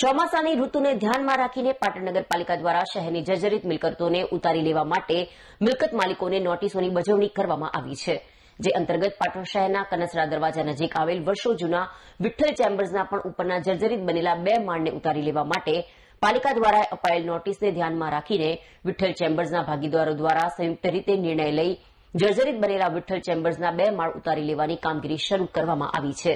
ચોમાસાની ઋતુને ધ્યાનમાં રાખીને પાટણ નગરપાલિકા દ્વારા શહેરની જર્જરિત મિલકતોને ઉતારી લેવા માટે મિલકત માલિકોને નોટિસોની બજવણી કરવામાં આવી છે. જે અંતર્ગત પાટણ શહેરના કનસરા દરવાજા નજીક આવેલ વર્ષો જૂના વિઠ્ઠલ ચેમ્બર્સના પણ ઉપરના જર્જરિત બનેલા બે માળને ઉતારી લેવા માટે પાલિકા દ્વારા અપાયેલ નોટિસને ધ્યાનમાં રાખીને વિઠ્ઠલ ચેમ્બર્સના ભાગીદારો દ્વારા સંયુક્ત રીતે નિર્ણય લઈ જર્જરિત બનેલા વિઠ્ઠલ ચેમ્બર્સના બે માળ ઉતારી લેવાની કામગીરી શરૂ કરવામાં આવી છે.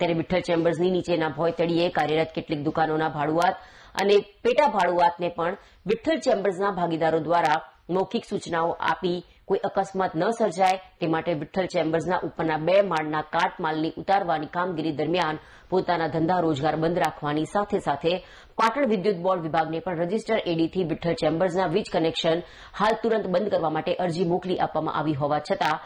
ત્યારે વિઠ્ઠલ ચેમ્બર્સની નીચેના ભોય તળીએ કાર્યરત કેટલીક દુકાનોના ભાડુઆત અને પેટા ભાડુઆતને પણ વિઠ્ઠલ ચેમ્બર્સના ભાગીદારો દ્વારા મૌખિક સૂચનાઓ આપી કોઈ અકસ્માત ન સર્જાય તે માટે વિઠ્ઠલ ચેમ્બર્સના ઉપરના બે માળના કાટ માલની ઉતારવાની કામગીરી દરમિયાન પોતાના ધંધા રોજગાર બંધ રાખવાની સાથે સાથે પાટણ વિદ્યુત બોર્ડ વિભાગને પણ રજિસ્ટર એડીથી વિઠ્ઠલ ચેમ્બર્સના વીજ કનેક્શન હાલ તુરંત બંધ કરવા માટે અરજી મોકલી આપવામાં આવી હોવા છતાં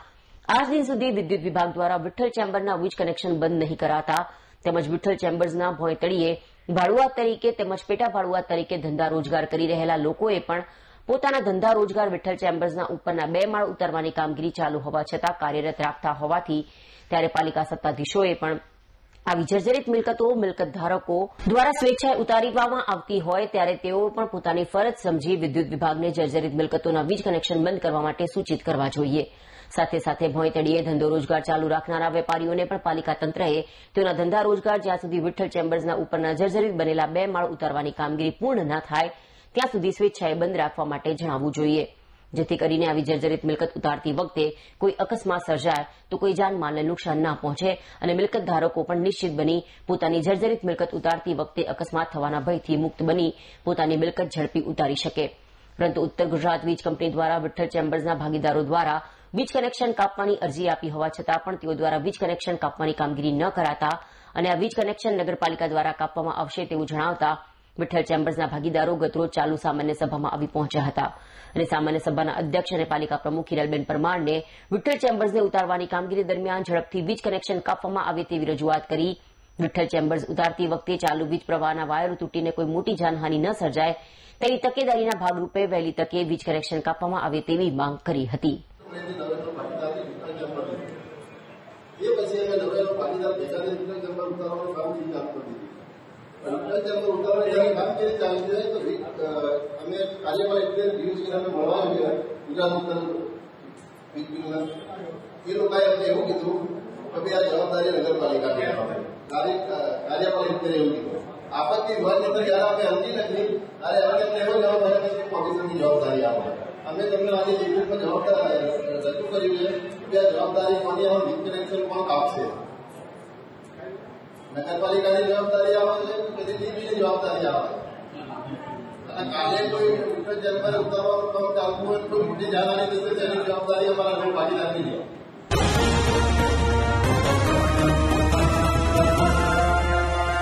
આજ દિન સુધી વિદ્યુત વિભાગ દ્વારા વિઠ્ઠલ ચેમ્બરના વીજ કનેક્શન બંધ નહીં કરાતા. તેમજ વિઠ્ઠલ ચેમ્બર્સના ભોયતળીએ ભાડુઆત તરીકે તેમજ પેટા ભાડુઆત તરીકે ધંધા રોજગાર કરી રહેલા લોકોએ પણ પોતાના ધંધા રોજગાર વિઠ્ઠલ ચેમ્બર્સના ઉપરના બે માળ ઉતારવાની કામગીરી ચાલુ હોવા છતાં કાર્યરત રાખતા હોવાથી ત્યારે પાલિકા સત્તાધીશોએ પણ આવી જર્જરિત મિલકતો મિલકત ધારકો દ્વારા સ્વેચ્છાએ ઉતારવામાં આવતી હોય ત્યારે તેઓ પણ પોતાની ફરજ સમજી વિદ્યુત વિભાગને જર્જરિત મિલકતોના વીજ કનેક્શન બંધ કરવા માટે સૂચિત કરવા જોઈએ. સાથે સાથે ભોંયતળીએ ધંધો રોજગાર ચાલુ રાખનારા વેપારીઓને પણ પાલિકા તંત્રએ તેઓના ધંધા રોજગાર જ્યાં સુધી વિઠ્ઠલ ચેમ્બર્સના ઉપરના જર્જરિત બનેલા બે માળ ઉતારવાની કામગીરી પૂર્ણ ન થાય, ત્યાં સુધી સ્વેચ્છાએ બંધ રાખવા માટે જણાવવું જોઈએ. જેથી કરીને આવી જર્જરિત મિલકત ઉતારતી વખતે કોઈ અકસ્માત સર્જાય તો કોઈ જાનમાલને નુકસાન ના પહોંચે અને મિલકત ધારકો પણ નિશ્ચિત બની પોતાની જર્જરિત મિલકત ઉતારતી વખતે અકસ્માત થવાના ભયથી મુક્ત બની પોતાની મિલકત ઝડપી ઉતારી શકે. પરંતુ ઉત્તર ગુજરાત વીજ કંપની દ્વારા વિઠ્ઠલ ચેમ્બર્સના ભાગીદારો દ્વારા વીજ કનેક્શન કાપવાની અરજી આપી હોવા છતાં પણ તેઓ દ્વારા વીજ કનેક્શન કાપવાની કામગીરી ન કરાતા અને આ વીજ કનેક્શન નગરપાલિકા દ્વારા કાપવામાં આવશે તેવું જણાવતા વિઠ્ઠલ ચેમ્બર્સના ભાગીદારો ગતરોજ ચાલુ સામાન્ય સભામાં આવી પહોંચ્યા હતા. અને સામાન્ય સભાના અધ્યક્ષ અને પાલિકા પ્રમુખ હિરલબેન પરમારને વિઠ્ઠલ ચેમ્બર્સને ઉતારવાની કામગીરી દરમિયાન ઝડપથી વીજ કનેક્શન કાપવામાં આવે તેવી રજૂઆત કરી. વિઠ્ઠલ ચેમ્બર્સ ઉતારતી વખતે ચાલુ વીજ પ્રવાહના વાયરો તૂટીને કોઈ મોટી જાનહાની ન સર્જાય તેની તકેદારીના ભાગરૂપે વહેલી તકે વીજ કનેક્શન કાપવામાં આવે તેવી માંગ કરી હતી. એ પછી અમે નવરેલો પાટીદાર ભેગાને વિઠ્ઠલ ચેમ્બર ઉતારવાનું કામ આપી દીધું ચંબર ઉતારવાની જ્યારે કામગીરી ચાલુ છે તો અમે કાર્યપાલક એટલે ડીવીસીને અમે મળવા ગયા ગુજરાત કીધું કે આ જવાબદારી નગરપાલિકાની. કાર્ય કાર્યપાલક એટલે એવું કીધું આપત્તિ વિભાગની અંદર જ્યારે અરજી લખી ત્યારે એવો જવાબ આપ્યો કે પોલીસની જવાબદારી આવે અમે તમને આજે લેખિતમાં જવાબદાર રજૂ કર્યું જવાબદારી કોની આવે વીજ કનેક્શન કોણ કાપશે નગરપાલિકાની જવાબદારી આવે છે, પ્રતિનિધિની જવાબદારી આવે અને કાલે કોઈ ઉપર જનપર ઉતારવાનું કામ ચાલતું હોય તો મોટી જાનહાની થશે જવાબદારી અમારા ભાગીદારની છે